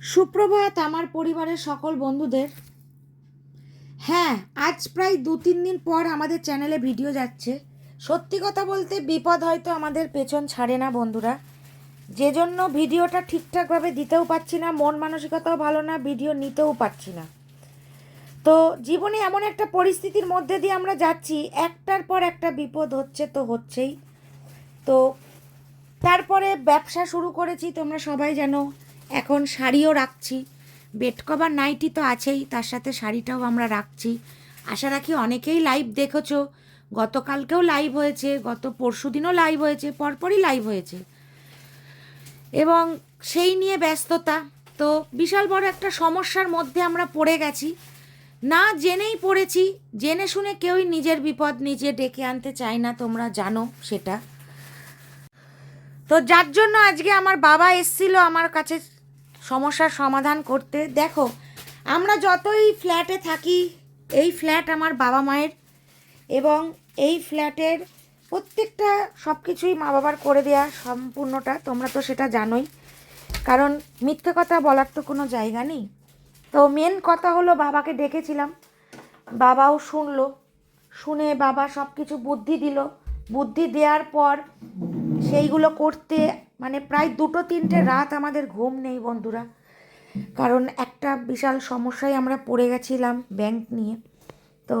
সুপ্রভাত আমার পরিবারের সকল বন্ধুদের। হ্যাঁ আজ প্রায় দু তিন দিন পর আমাদের চ্যানেলে ভিডিও যাচ্ছে। সত্যি কথা বলতে বিপদ হয়তো আমাদের পেছন ছাড়ে না বন্ধুরা। যে জন্য ভিডিওটা ঠিকঠাকভাবে দিতেও পারছি না, মন মানসিকতাও ভালো না, ভিডিও নিতেও পারছি না। তো জীবনে এমন একটা পরিস্থিতির মধ্যে দিয়ে আমরা যাচ্ছি, একটার পর একটা বিপদ হচ্ছে তো হচ্ছেই। তো তারপরে ব্যবসা শুরু করেছি, তোমরা সবাই জানো। এখন শাড়িও রাখছি। বেড কভার নাইটি তো আছেই, তার সাথে শাড়িটাও আমরা রাখছি। আশা রাখি অনেকেই লাইভ দেখেছ। গতকালকেও লাইভ হয়েছে, গত পরশু দিনও লাইভ হয়েছে, পরপরই লাইভ হয়েছে। এবং সেই নিয়ে ব্যস্ততা। তো বিশাল বড় একটা সমস্যার মধ্যে আমরা পড়ে গেছি। না জেনেই পড়েছি, জেনে শুনে কেউই নিজের বিপদ নিজে ডেকে আনতে চায় না, তোমরা জানো সেটা। তো যার জন্য আজকে আমার বাবা এসছিল আমার কাছে সমস্যার সমাধান করতে। দেখো, আমরা যতই ফ্ল্যাটে থাকি, এই ফ্ল্যাট আমার বাবা মায়ের এবং এই ফ্ল্যাটের প্রত্যেকটা সব কিছুই মা বাবার করে দেওয়া সম্পূর্ণটা, তোমরা তো সেটা জানোই। কারণ মিথ্যে কথা বলার তো কোনো জায়গা নেই। তো মেন কথা হলো বাবাকে ডেকেছিলাম। বাবাও শুনলো, শুনে বাবা সব কিছু বুদ্ধি দিল। বুদ্ধি দেওয়ার পর সেইগুলো করতে মানে প্রায় দুটো তিনটে রাত আমাদের ঘুম নেই বন্ধুরা। কারণ একটা বিশাল সমস্যায় আমরা পড়ে গেছিলাম ব্যাংক নিয়ে। তো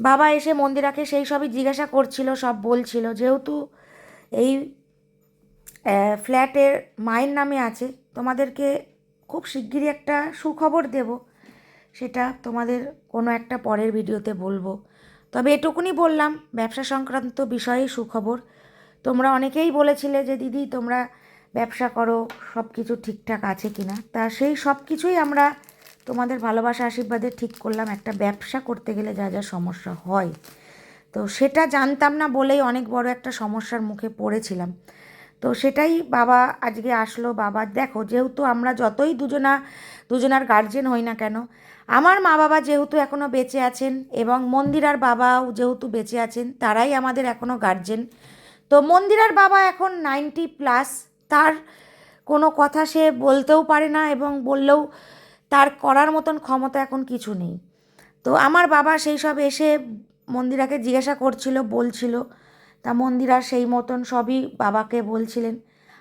বাবা এসে মন্দিরাকে সেই সবই জিজ্ঞাসা করছিল সব বলছিল। যেহেতু এই ফ্ল্যাটের মায়ের নামে আছে তোমাদেরকে খুব শিগগিরই একটা সুখবর দেব। সেটা তোমাদের কোনো একটা পরের ভিডিওতে বলব। তবে এটুকুনি বললাম ব্যবসা সংক্রান্ত বিষয়ে সুখবর। তোমরা অনেকেই বলেছিলে যে, দিদি, তোমরা ব্যবসা করো সব কিছু ঠিকঠাক আছে কি না তা সেই সব কিছুই আমরা তোমাদের ভালোবাসা, আশীর্বাদে ঠিক করলাম। একটা ব্যবসা করতে গেলে যা যা সমস্যা হয়। তো সেটা জানতাম না বলেই অনেক বড় একটা সমস্যার মুখে পড়েছিলাম। তো সেটাই বাবা আজকে আসলো। বাবা, দেখো, যেহেতু আমরা যতই দুজনা, দুজনার গার্জেন হই না কেন, আমার মা বাবা যেহেতু এখনও বেঁচে আছেন এবং মন্দিরার বাবাও যেহেতু বেঁচে আছেন, তারাই আমাদের এখনও গার্জেন তো মন্দিরার বাবা এখন নাইনটি প্লাস। তার কোনো কথা সে বলতেও পারে না এবং বললেও তার করার মতন ক্ষমতা এখন কিছু নেই। তো আমার বাবা সেই সব এসে মন্দিরাকে জিজ্ঞাসা করছিল, বলছিল, তা মন্দিরা সেই মতন সবই বাবাকে বলছিলেন।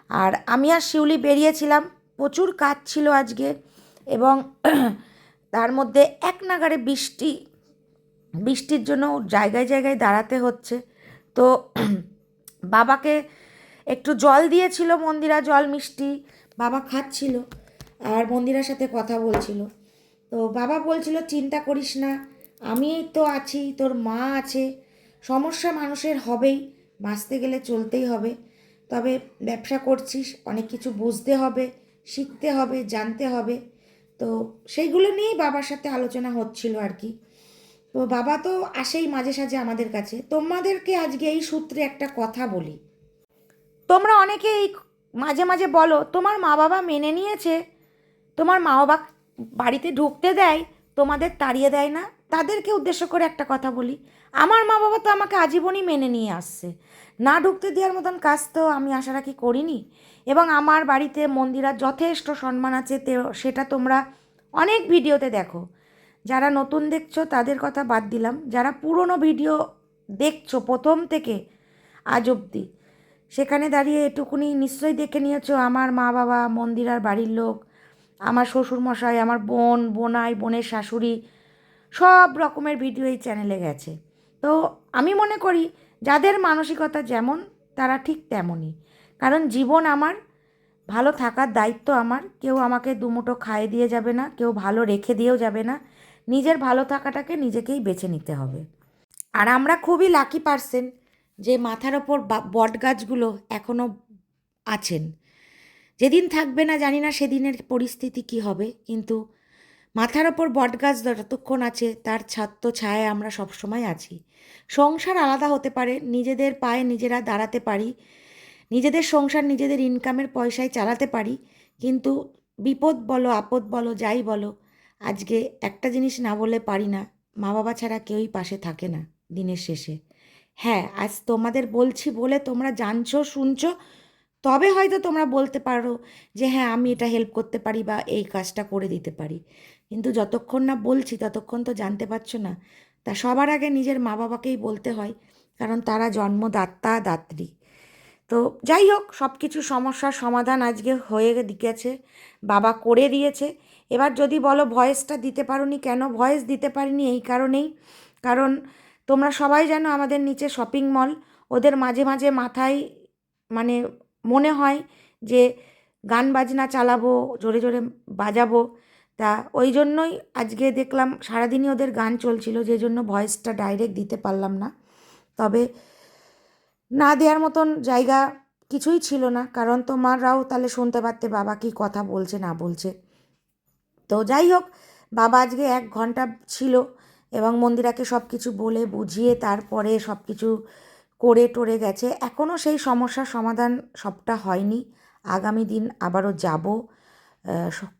আর আমি আর শিউলি বেরিয়েছিলাম, প্রচুর কাজ ছিল আজকে এবং তার মধ্যে এক নাগারে বৃষ্টি, বৃষ্টির জন্য জায়গায় জায়গায় দাঁড়াতে হচ্ছে। তো বাবাকে একটু জল দিয়েছিল মন্দিরা, জল মিষ্টি। বাবা খাচ্ছিল আর মন্দিরার সাথে কথা বলছিল। তো বাবা বলছিল, চিন্তা করিস না, আমি তো আছি, তোর মা আছে, সমস্যা মানুষের হবেই, বাঁচতে গেলে চলতেই হবে। তবে ব্যবসা করছিস, অনেক কিছু বুঝতে হবে, শিখতে হবে, জানতে হবে। তো সেইগুলো নিয়েই বাবার সাথে আলোচনা হচ্ছিল আর কি। তো বাবা তো আসেই মাঝে সাঝে আমাদের কাছে। তোমাদেরকে আজকে এই সূত্রে একটা কথা বলি। তোমরা অনেকেই মাঝে মাঝে বলো, তোমার মা বাবা মেনে নিয়েছে? তোমার মা বাবা বাড়িতে ঢুকতে দেয়, তোমাদের তাড়িয়ে দেয় না? তাদেরকে উদ্দেশ্য করে একটা কথা বলি। আমার মা বাবা তো আমাকে আজীবনই মেনে নিয়ে আসছে। না ঢুকতে দেওয়ার মতন কাজ তো আমি আশা রাখি করিনি। এবং আমার বাড়িতে মন্দিরার যথেষ্ট সম্মান আছে সেটা তোমরা অনেক ভিডিওতে দেখো। যারা নতুন দেখছ, তাদের কথা বাদ দিলাম। যারা পুরনো ভিডিও দেখছ, প্রথম থেকে আজ অবধি, সেখানে দাঁড়িয়ে এটুকুনি নিশ্চয়ই দেখে নিয়েছো। আমার মা বাবা, মন্দিরার বাড়ির লোক, আমার শ্বশুর মশাই আমার বোন, বোনাই, বোনের শাশুড়ি, সব রকমের ভিডিও এই চ্যানেলে গেছে। তো আমি মনে করি, যাদের মানসিকতা যেমন, তারা ঠিক তেমনই। কারণ জীবন আমার, ভালো থাকার দায়িত্ব আমার। কেউ আমাকে দুমুটো খাইয়ে দিয়ে যাবে না, কেউ ভালো রেখে দিয়েও যাবে না। নিজের ভালো থাকাটাকে নিজেকেই বেছে নিতে হবে। আর আমরা খুবই লাকি পারসেন যে মাথার ওপর বট গাছগুলো এখনও আছেন। যেদিন থাকবে না, জানি না সেদিনের পরিস্থিতি কি হবে, কিন্তু মাথার ওপর বটগাছ যতক্ষণ আছে, তার ছাত্র ছায় আমরা সবসময় আছি। সংসার আলাদা হতে পারে, নিজেদের পায়ে নিজেরা দাঁড়াতে পারি, নিজেদের সংসার নিজেদের ইনকামের পয়সায় চালাতে পারি, কিন্তু বিপদ বলো, আপদ বলো, যাই বলো আজকে একটা জিনিস না বলে পারি না মা বাবা ছাড়া কেউই পাশে থাকে না দিনের শেষে। হ্যাঁ আজ তোমাদের বলছি বলে তোমরা জানছো, শুনছো, তবে হয়তো তোমরা বলতে পারো যে হ্যাঁ আমি এটা হেল্প করতে পারি বা এই কাজটা করে দিতে পারি। কিন্তু যতক্ষণ না বলছি, ততক্ষণ তো জানতে পারছ না। তা সবার আগে নিজের মা বাবাকেই বলতে হয়, কারণ তারা জন্মদাত্তা দাত্রী। তো যাই হোক সব কিছু সমস্যার সমাধান আজকে হয়ে গেছে, বাবা করে দিয়েছে। এবার যদি বলো ভয়েসটা দিতে পারোনি কেন? ভয়েস দিতে পারিনি এই কারণেই। কারণ তোমরা সবাই জানো আমাদের নিচে শপিং মল, ওদের মাঝে মাঝে মাথায় মানে মনে হয় যে গান বাজনা চালাবো, জোরে জোরে বাজাবো। তা ওই জন্যই আজকে দেখলাম সারাদিনই ওদের গান চলছিল, যে জন্য ভয়েসটা ডাইরেক্ট দিতে পারলাম না। তবে না দেওয়ার মতন জায়গা কিছুই ছিল না, কারণ তোমাররাও তাহলে শুনতে পারতে বাবা কি কথা বলছে, না বলছে। তো যাই হোক, বাবা আজকে এক ঘণ্টা ছিল এবং মন্দিরাকে সব কিছু বলে বুঝিয়ে তারপরে সব কিছু করে টরে গেছে। এখনও সেই সমস্যার সমাধান সবটা হয়নি। আগামী দিন আবারও যাব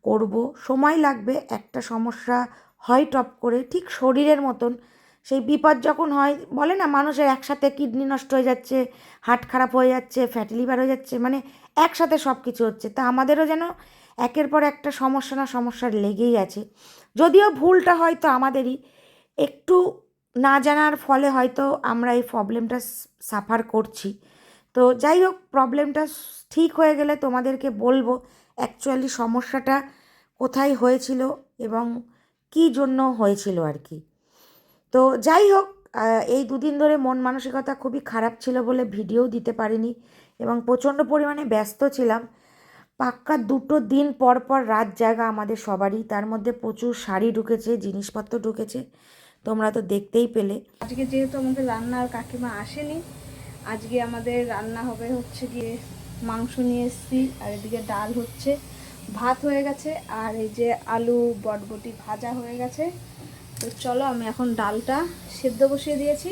করব। সময় লাগবে, একটা সমস্যা হয় টপ করে, ঠিক শরীরের মতন। সেই বিপদ যখন হয়, বলে না, মানুষের একসাথে কিডনি নষ্ট হয়ে যাচ্ছে, হার্ট খারাপ হয়ে যাচ্ছে, ফ্যাটি লিভার হয়ে যাচ্ছে মানে একসাথে সব কিছু হচ্ছে। তা আমাদেরও যেন একের পর একটা সমস্যা না সমস্যা লেগেই আছে। যদিও ভুলটা হয়তো আমাদেরই, একটু না জানার ফলে হয়তো আমরা এই প্রবলেমটা সাফার করছি। তো যাই হোক প্রবলেমটা ঠিক হয়ে গেলে তোমাদেরকে বলব অ্যাকচুয়ালি সমস্যাটা কোথায় হয়েছিল এবং কী জন্য হয়েছিল আর কি তো যাই হোক এই দুদিন ধরে মন মানসিকতা খুবই খারাপ ছিল বলে ভিডিও দিতে পারিনি এবং প্রচণ্ড পরিমাণে ব্যস্ত ছিলাম। পাক্কা দুটো দিন পর পর রাত জায়গা আমাদের সবারই। তার মধ্যে প্রচুর শাড়ি ঢুকেছে, জিনিসপত্র ঢুকেছে। তোমরা তো দেখতেই পেলে। আজকে যেহেতু আমাদের রান্না আর কাকিমা আসেনি, আজকে আমাদের রান্না হবে হচ্ছে গিয়ে মাংস নিয়ে এসেছি, আর এদিকে ডাল হচ্ছে। ভাত হয়ে গেছে, আর এই যে আলু বটবটি ভাজা হয়ে গেছে। তো চলো আমি এখন ডালটা সেদ্ধ বসিয়ে দিয়েছি,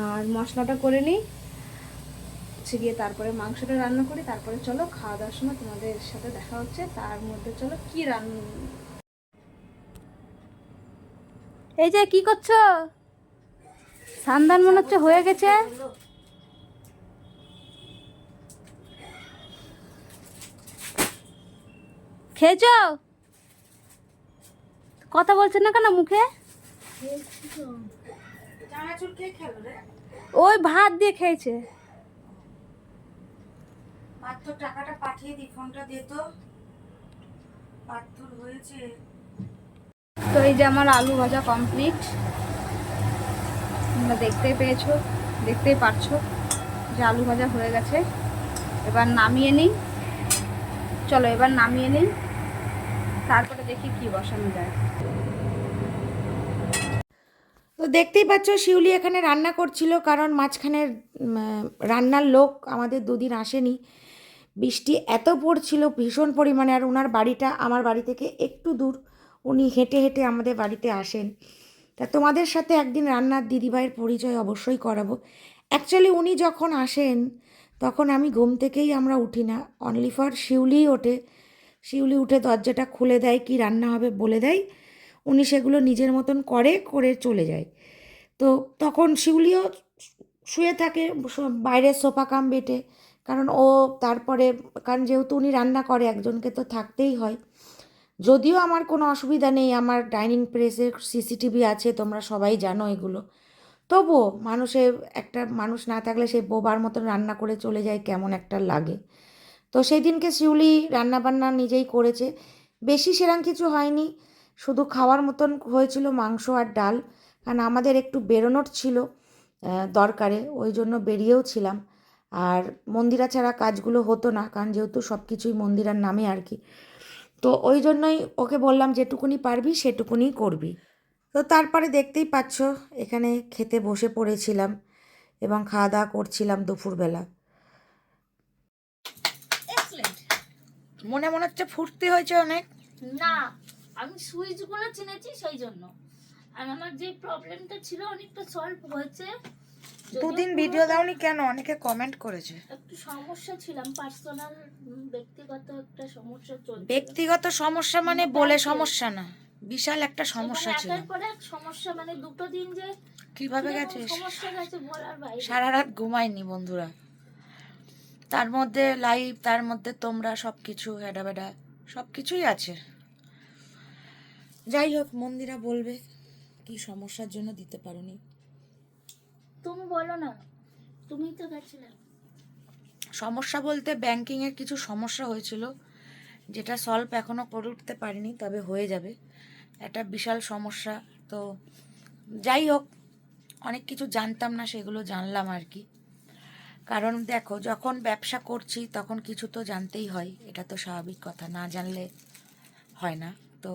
আর মশলাটা করে নিই। হচ্ছে গিয়ে তারপরে মাংসটা রান্না করি তারপরে চলো খাওয়া দাওয়ার সময় তোমাদের সাথে দেখা হচ্ছে। তার মধ্যে চলো কি রান্না এই যে কি করছ? সান্দান মনে হচ্ছে হয়ে গেছে। খেয়েছো? কথা বলছে না কেন মুখে? ওই ভাত দিয়ে খেয়েছে। পাত্র টাকাটা পাঠিয়ে দি, ফোনটা দে তো। পাত্র হয়েছে। তো এই যে আমার আলু ভাজা কমপ্লিট তোমরা দেখতেই পেয়েছ, দেখতেই পারছ যে আলু ভাজা হয়ে গেছে। এবার নামিয়ে নিই। চলো, এবার নামিয়ে নিই। তারপরে দেখি কি বসানো যায়। তো দেখতেই পাচ্ছ, শিউলি এখানে রান্না করছিল, কারণ মাঝখানে রান্নার লোক আমাদের দুদিন আসেনি। বৃষ্টি এত পড়ছিল, ভীষণ পরিমাণে। আর ওনার বাড়িটা আমার বাড়ি থেকে একটু দূর। উনি হেঁটে হেঁটে আমাদের বাড়িতে আসেন। তা তোমাদের সাথে একদিন রান্নার দিদিভাইয়ের পরিচয় অবশ্যই করাবো। অ্যাকচুয়ালি উনি যখন আসেন, তখন আমি ঘুম থেকেই আমরা উঠি না। অনলি ফর শিউলিই ওঠে। শিউলি উঠে দরজাটা খুলে দেয়, কি রান্না হবে বলে দেয়। উনি সেগুলো নিজের মতন করে করে চলে যায়। তো তখন শিউলিও শুয়ে থাকে বাইরের সোফা কাম বেটে। কারণ ও তারপরে, কারণ যেহেতু উনি রান্না করে, একজনকে তো থাকতেই হয়। যদিও আমার কোনো অসুবিধা নেই, আমার ডাইনিং প্রেসে সিসিটিভি আছে, তোমরা সবাই জানো এগুলো। তবুও মানুষের একটা মানুষ না থাকলে সেই বোবার মতন রান্না করে চলে যায়, কেমন একটা লাগে। তো সেই দিনকে শিউলি রান্নাবান্না নিজেই করেছে। বেশি সেরকম কিছু হয়নি, শুধু খাওয়ার মতন হয়েছিল মাংস আর ডাল। কারণ আমাদের একটু বেরোনোর ছিল দরকারে, ওই জন্য বেরিয়েও ছিলাম। আর মন্দিরা ছাড়া কাজগুলো হতো না কারণ যেহেতু সব কিছুই মন্দিরার নামে আর কি। তো ওই জন্যই ওকে বললাম যেটুকুনি পারবি সেটুকুনি করবি। তো তারপরে দেখতেই পাচ্ছ এখানে খেতে বসে পড়েছিলাম এবং খাওয়া দাওয়া করছিলাম দুপুরবেলা। মনে মনে হচ্ছে ফুর্তি হয়েছে অনেক। না আমি সুইচগুলো চিনেছি সেই জন্য আর আমার যে প্রবলেমটা ছিল অনেকটা সলভ হয়েছে। দুদিন ভিডিও দাওনি কেন? অনেকে কমেন্ট করেছে। একটু সমস্যা ছিলাম পার্সোনাল ব্যক্তিগত একটা সমস্যা চলছে ব্যক্তিগত সমস্যা মানে বলে সমস্যা না। বিশাল একটা সমস্যা ছিল। সমস্যা মানে দুটো দিন যে কীভাবে গেছে সমস্যা গেছে বলার বাইরে। সারা রাত ঘুমাইনি বন্ধুরা। তার মধ্যে লাইভ তার মধ্যে তোমরা সব কিছু হেডা বেডা সব কিছুই আছে। যাই হোক মন্দিরা বলবে কি সমস্যার জন্য দিতে পারোনি। তুমি বলো না, তুমিই তো গেছিলে। সমস্যা বলতে ব্যাংকিংয়ের কিছু সমস্যা হয়েছিল, যেটা সলভ এখনও করে উঠতে পারিনি, তবে হয়ে যাবে। একটা বিশাল সমস্যা, তো যাই হোক, অনেক কিছু জানতাম না, সেগুলো জানলাম আর কি। কারণ দেখো, যখন ব্যবসা করছি, তখন কিছু তো জানতেই হয়, এটা তো স্বাভাবিক কথা, না জানলে হয় না। তো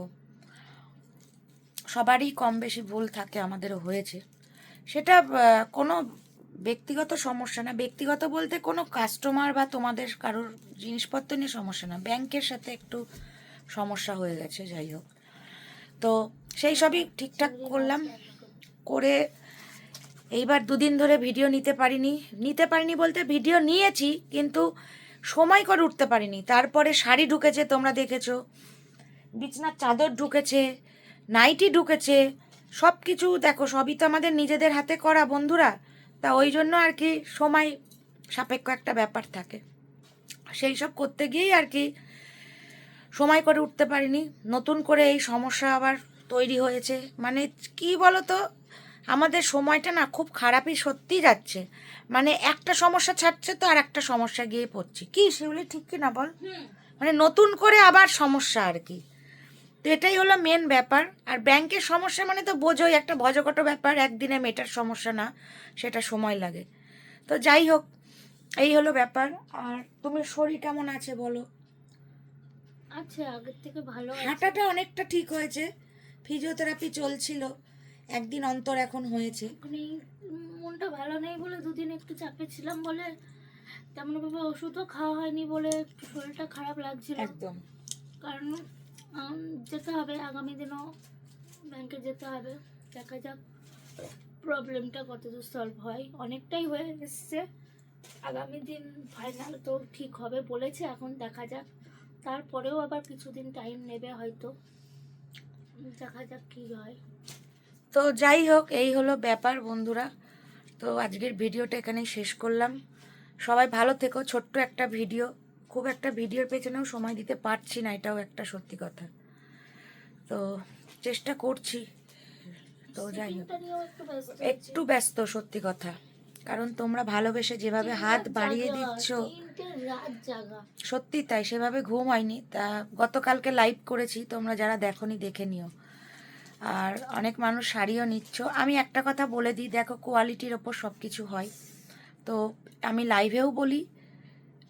সবারই কম বেশি ভুল থাকে, আমাদেরও হয়েছে। সেটা কোনো ব্যক্তিগত সমস্যা না। ব্যক্তিগত বলতে কোনো কাস্টমার বা তোমাদের কারোর জিনিসপত্র নিয়ে সমস্যা না। ব্যাংকের সাথে একটু সমস্যা হয়ে গেছে, যাই হোক। তো সেই সবই ঠিকঠাক করলাম। করে এইবার দুদিন ধরে ভিডিও নিতে পারিনি। নিতে পারিনি বলতে ভিডিও নিয়েছি, কিন্তু সময় করে উঠতে পারিনি। তারপরে শাড়ি ঢুকেছে, তোমরা দেখেছ। বিছনার চাদর ঢুকেছে, নাইটি ঢুকেছে। সব কিছু দেখো সবই তো আমাদের নিজেদের হাতে করা বন্ধুরা। তা ওই জন্য আর কি সময় সাপেক্ষ একটা ব্যাপার থাকে। সেই সব করতে গিয়েই আর কি সময় করে উঠতে পারিনি। নতুন করে এই সমস্যা আবার তৈরি হয়েছে। মানে কি বলো তো আমাদের সময়টা না খুব খারাপই সত্যি যাচ্ছে। মানে একটা সমস্যা ছাড়ছে তো আর একটা সমস্যা গিয়ে পড়ছে। কি সেগুলি ঠিক কি না বল মানে নতুন করে আবার সমস্যা আর কি। তো এটাই হলো মেন ব্যাপার। আর ব্যাংকের সমস্যা মানে তো বোঝোই একটা ভজকট ব্যাপার একদিনে মেটার সমস্যা না সেটা সময় লাগে। তো যাই হোক এই হলো ব্যাপার। আর তুমি শরীর কেমন আছে বলো? আচ্ছা আগের থেকে ভালো হাঁটাটা অনেকটা ঠিক হয়েছে ফিজিওথেরাপি চলছিল একদিন অন্তর এখন হয়েছে। মনটা ভালো নেই বলে দুদিন একটু চাপে ছিলাম বলে তেমন ভাবে ওষুধও খাওয়া হয়নি বলে শরীরটা খারাপ লাগছিল। একদম। কারণ যেতে হবে, আগামী দিনও ব্যাংকে যেতে হবে। দেখা যাক প্রবলেমটা কতদূর সলভ হয়। অনেকটাই হয়ে এসছে। আগামী দিন ফাইনাল তো ঠিক হবে বলেছে, এখন দেখা যাক। তারপরেও আবার কিছুদিন টাইম নেবে হয়তো। দেখা যাক কী হয়। তো যাই হোক, এই হলো ব্যাপার বন্ধুরা। তো আজকের ভিডিওটা এখানেই শেষ করলাম। সবাই ভালো থেকো, ছোট্ট একটা ভিডিও খুব একটা ভিডিওর পেছনেও সময় দিতে পারছি না এটাও একটা সত্যি কথা। তো চেষ্টা করছি। তো যাই হোক। একটু ব্যস্ত সত্যি কথা। কারণ তোমরা ভালোবেসে যেভাবে হাত বাড়িয়ে দিচ্ছ। সত্যি তাই সেভাবে ঘুম হয়নি। তা গতকালকে লাইভ করেছি তোমরা যারা দেখোনি দেখে নিও। আর অনেক মানুষ শাড়িও নিচ্ছ। আমি একটা কথা বলে দিই দেখো কোয়ালিটির ওপর সব কিছু হয়। তো আমি লাইভেও বলি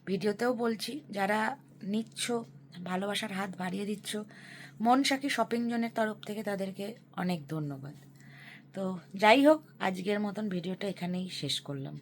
ভিডিওতেও বলছি, যারা নিচ্ছ, ভালোবাসার হাত বাড়িয়ে দিচ্ছ মন সাকি শপিং জোনের তরফ থেকে তাদেরকে অনেক ধন্যবাদ। তো যাই হোক, আজকের মতন ভিডিওটা এখানেই শেষ করলাম।